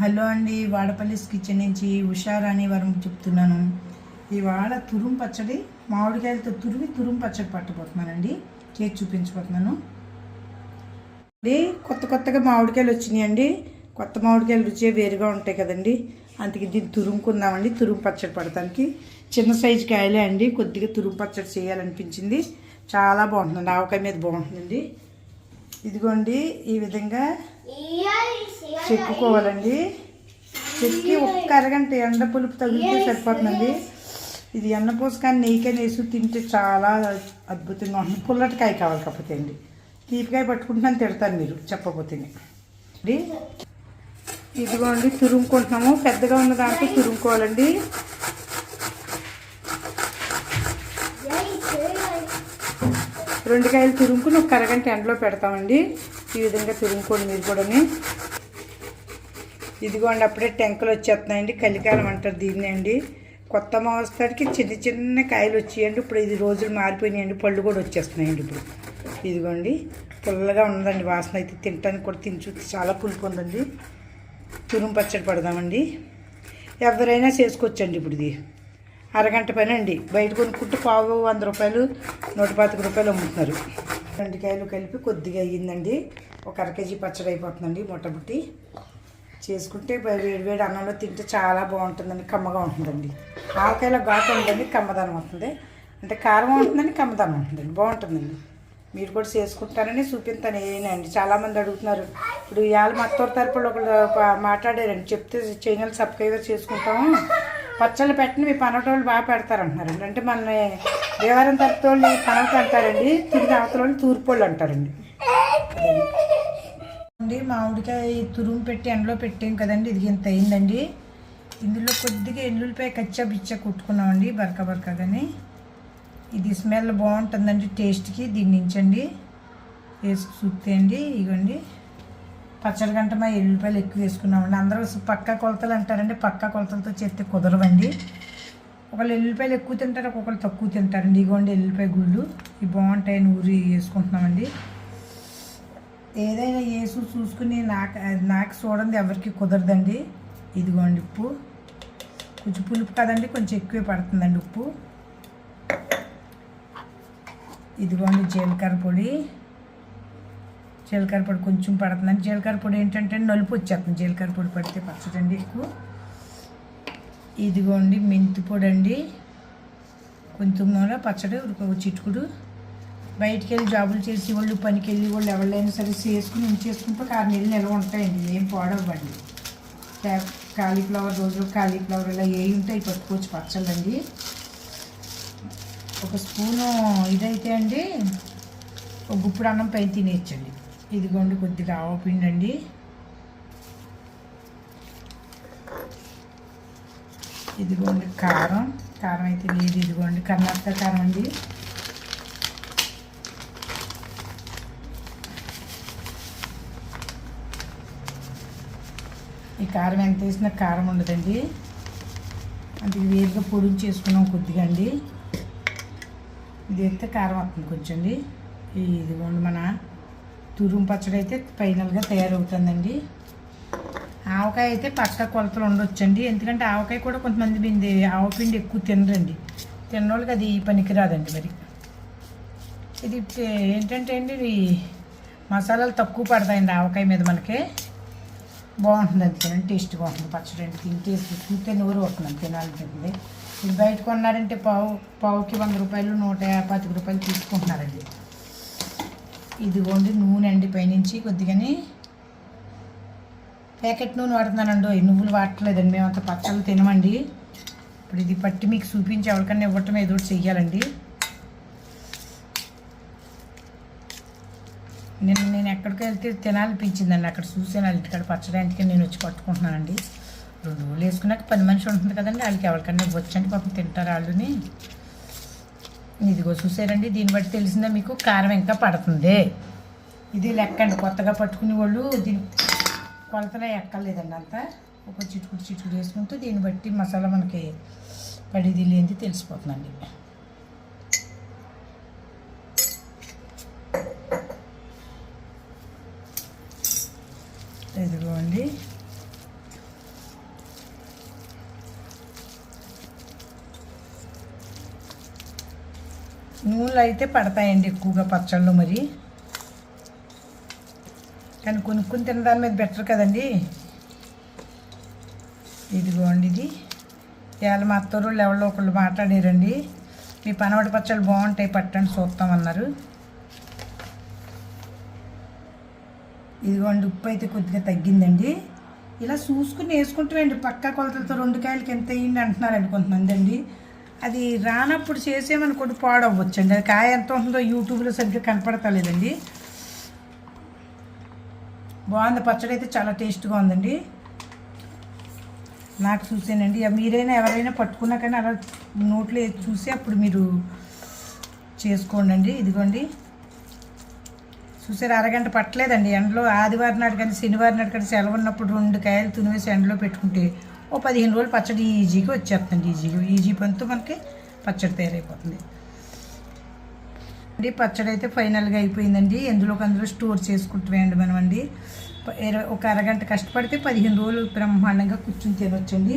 Hello అండి వాడపల్లిస్ kitchen నుంచి హుషారాణి వరం చెప్తున్నాను. ఇవాళ తురుము పచ్చడి మామిడికాయలతో తురిమి తురుము పచ్చడి పట్టబోతున్నానండి. చేసి చూపించబోతున్నాను. అండి కొత్త కొత్తగా మామిడికాయలు వచ్చినాయండి. కొత్త మామిడికాయలు రుచి వేరుగా ఉంటాయి కదండి. అందుకే దీన్ని తురుముకుందామండి తురుము పచ్చడి పడటానికి చిన్న సైజు కాయలే అండి కొద్దిగా తురుము పచ్చడి చేయాలనిపించింది. చాలా బాగుంటుందండి ఆవకాయ మీద బాగుంటుందండి. ఇదిగోండి ఈ విధంగా చెక్కుకోవాలండి చెక్కి ఒక్క అరగంట ఎండ పులుపు తగిలితే సరిపోతుందండి. ఇది ఎన్న కానీ నెయ్యికాయ వేసి తింటే చాలా అద్భుతంగా ఉంటుంది పుల్లటికాయ కావాలి కాకపోతే అండి. తీపికాయ పట్టుకుంటున్నాను తిడతాను మీరు చెప్పకపోతే అండి. ఇదిగోండి తురుముకుంటున్నాము. పెద్దగా ఉన్న దాంట్లో తురుముకోవాలండి. రెండు కాయలు తురుముకుని ఒక అరగంట ఎండలో పెడతామండి. ఈ విధంగా తురుముకోండి మీరు కూడాని. ఇదిగోండి అప్పుడే టెంకలు వచ్చేస్తున్నాయండి. కలికాలం అంటారు దీన్ని అండి. కొత్త మావస్తాడికి చిన్న చిన్న కాయలు వచ్చేయండి. ఇప్పుడు ఇది రోజులు మారిపోయినాయండి. పళ్ళు కూడా వచ్చేస్తున్నాయండి ఇప్పుడు. ఇదిగోండి పుల్లగా ఉందండి వాసన. అయితే తినడానికి కూడా తిని చూసి చాలా పులుపు ఉందండి. తురుము పచ్చడి పడదామండి. ఎవరైనా చేసుకోవచ్చండి ఇప్పుడు ఇది. అరగంట పని అండి. బయట కొనుక్కుంటే పావు వంద రూపాయలు నూట పాతిక రూపాయలు అమ్ముతున్నారు. రెండు కాయలు కలిపి కొద్దిగా అయ్యిందండి. ఒక అర కేజీ పచ్చడి అయిపోతుందండి మొట్టబుట్టి చేసుకుంటే వేడి వేడి అన్నంలో తింటే చాలా బాగుంటుందండి కమ్మగా ఉంటుందండి. ఆవకాయలో ఘాటు ఉందండి కమ్మదనం వస్తుంది. అంటే కారం ఉంటుందండి కమ్మదనం ఉంటుందండి బాగుంటుందండి. మీరు కూడా చేసుకుంటారని చూపిస్తాను ఏనండి చాలామంది అడుగుతున్నారు. ఇప్పుడు ఇవాళ మా అత్తోరు తరపులో ఒకళ్ళు మాట్లాడారండి. చెప్తే ఛానల్ సబ్స్క్రైబర్ చేసుకుంటాము. పచ్చళ్ళు పెట్టిన మీ పనటోళ్ళు బాగా పెడతారు అంటున్నారండి అంటే మన దేవారం తరపుతోళ్ళు పనవట అంటారండి తిరిగి అవతలని తూర్పోళ్ళు అంటారండి. అండి మామిడికాయ తురుము పెట్టి ఎండలో పెట్టాం కదండి ఇది ఇంత అయిందండి. ఇందులో కొద్దిగా ఎల్లుల్లిపాయ కచ్చా బిచ్చా కుట్టుకున్నామండి బరక బరకగానే. ఇది స్మెల్ బాగుంటుందండి టేస్ట్కి దీని నుంచండి వేసి చూస్తే అండి ఇగోండి. పచ్చడి గంట మా ఎల్లుల్లిపాయలు ఎక్కువ వేసుకున్నామండి. అందరూ పక్క కొలతలు అంటారండి. పక్క కొలతలతో చేస్తే కుదరవండి. ఒకళ్ళు ఎల్లుల్లిపాయలు ఎక్కువ తింటారు ఒక్కొక్కరు తక్కువ తింటారండి. ఇగోండి ఎల్లుల్లిపాయ గుళ్ళు. ఇవి బాగుంటాయి నూరి వేసుకుంటున్నామండి. ఏదైనా వేసు చూసుకుని నాకు నాకు చూడండి ఎవరికి కుదరదండి. ఇదిగోండి ఉప్పు. కొంచెం పులుపు కదండి కొంచెం ఎక్కువే పడుతుందండి ఉప్పు. ఇదిగోండి జీలకర్ర పొడి. జీలకర్ర పొడి కొంచెం పడుతుందండి జీలకర్ర పొడి ఏంటంటే నలుపు వచ్చేస్తుంది. జీలకర్ర పొడి పడితే పచ్చడండి ఎక్కువ. ఇదిగోండి మెంతి పొడి అండి. కొంచెం నూనె పచ్చడి ఒక చిట్టుకుడు బయటికి వెళ్ళి జాబులు చేసి వాళ్ళు పనికి వెళ్ళి వాళ్ళు ఎవరైనా సరే చేసుకుని ఉంచేసుకుంటే ఆరు నెలలు నిల్వ ఉంటాయండి. ఏం పాడవ్వండి. కాలీఫ్లవర్ రోజు కాలీఫ్లవర్ ఇలా ఏవి ఉంటాయి పట్టుకోవచ్చు పచ్చళ్ళండి. ఒక స్పూను ఇదైతే అండి ఒక గుప్పుడు అన్నం పైన తినేయచ్చండి. ఇదిగోండి కొద్దిగా ఆవ అండి ఇదిగోండి కారం. కారం అయితే లేదు ఇదిగోండి. కర్ణాటక కారం అండి. ఈ కారం ఎంత వేసినా కారం ఉండదండి. అంటే వేరుగా పొడి చేసుకున్నాం కొద్దిగా అండి. ఇది అయితే కారం వస్తుంది కొంచెం అండి. ఈ- ఇదిగోండి మన తురుము పచ్చడి అయితే ఫైనల్గా తయారవుతుందండి. ఆవకాయ అయితే పక్క కొలతలు ఉండొచ్చండి. ఎందుకంటే ఆవకాయ కూడా కొంతమంది పిండి ఆవపిండి ఎక్కువ తినరండి. తిన్నోళ్ళకి అది పనికిరాదండి మరి. ఇది ఏంటంటే అండి ఇది మసాలాలు తక్కువ పడతాయండి ఆవకాయ మీద మనకి. బాగుంటుంది అందుకని టేస్ట్ బాగుంటుంది. పచ్చడి అంటే తింటే చూస్తే నూరు వస్తుంది తినాలనిపిస్తుంది ఇది బయట కొన్నారంటే పావు పావుకి వంద రూపాయలు నూట పాతిక రూపాయలు తీసుకుంటున్నారండి. ఇదిగోండి నూనె అండి పైనుంచి కొద్దిగా ప్యాకెట్ నూనె వాడుతున్నానండి నువ్వులు వాడట్లేదండి మేము అంత పచ్చళ్ళు తినమండి. ఇప్పుడు ఇది పట్టి మీకు చూపించి ఎవరికన్నా ఇవ్వటం ఏదో చెయ్యాలండి. నిన్న నేను ఎక్కడికి వెళ్తే తినాలనిపించిందండి అక్కడ చూసాను వాళ్ళ ఇంటికాడ పచ్చడానికి నేను వచ్చి పట్టుకుంటున్నానండి. రెండు రోజులు వేసుకున్నాక పది మనిషి ఉంటుంది కదండి వాళ్ళకి ఎవరికన్నా వచ్చండి పాపం తింటారు వాళ్ళని. ఇదిగో చూసారండి దీన్ని బట్టి తెలిసిందా మీకు? కారం ఇంకా పడుతుంది. ఇది లెక్కండి కొత్తగా పట్టుకునే వాళ్ళు దీని కొలతలో ఎక్కర్లేదండి అంతా. ఒక చిటుకుడు చిటుకుడు వేసుకుంటూ దీన్ని బట్టి మసాలా మనకి పడిది లేనిది తెలిసిపోతుందండి ఇదిగోండి. నూనెలు అయితే పడతాయండి ఎక్కువగా పచ్చళ్ళు మరి. కానీ కొనుక్కుని తినదాని మీద బెటర్ కదండి. ఇదిగోండి ఇది. ఇవాళ మా అత్తోళ్ళు ఎవరో ఒకళ్ళు మాట్లాడారండి. మీ పనవడి పచ్చళ్ళు బాగుంటాయి పట్టండి చూస్తామన్నారు ఇదిగోండి ఉప్పు అయితే కొద్దిగా తగ్గిందండి. ఇలా చూసుకుని వేసుకుంటామండి పక్క కొలతలతో రెండు కాయలకి ఎంత అయ్యింది అంటున్నారండి కొంతమంది అండి. అది రానప్పుడు చేసేమనుకోండి పాడవ్వచ్చండి. అది కాయ ఎంత ఉంటుందో యూట్యూబ్లో సరిగ్గా కనపడతలేదండి. బాగుంది. పచ్చడి అయితే చాలా టేస్ట్గా ఉందండి. నాకు చూసానండి. మీరైనా ఎవరైనా పట్టుకున్నా కానీ అలా నోట్లో చూసి అప్పుడు మీరు చేసుకోండి ఇదిగోండి. చూసారు? అరగంట పట్టలేదండి ఎండలో. ఆదివారం నాడు కానీ శనివారం నాడు కానీ సెలవు ఉన్నప్పుడు రెండు కాయలు తునివేసి ఎండలో పెట్టుకుంటే ఓ పదిహేను రోజులు పచ్చడి ఈజీగా వచ్చేస్తుంది ఈజీగా. ఈజీ పనితో మనకి పచ్చడి తయారైపోతుంది. అండి పచ్చడి అయితే ఫైనల్గా అయిపోయిందండి. ఎందులోకి అందులో స్టోర్ చేసుకుంటామండి మనం అండి ఇరవై ఒక అరగంట కష్టపడితే పదిహేను రోజులు బ్రహ్మాండంగా కూర్చుని తినొచ్చండి.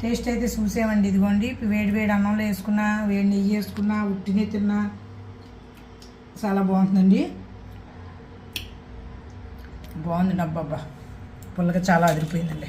టేస్ట్ అయితే చూసామండి ఇదిగోండి. వేడి వేడి అన్నంలో వేసుకున్నా వేడి నెయ్యి వేసుకున్నా ఉట్టినే తిన్నా చాలా బాగుంటుందండి. బాగుంది అబ్బాబ్బా. పుల్లగా చాలా అదిరిపోయిందండి.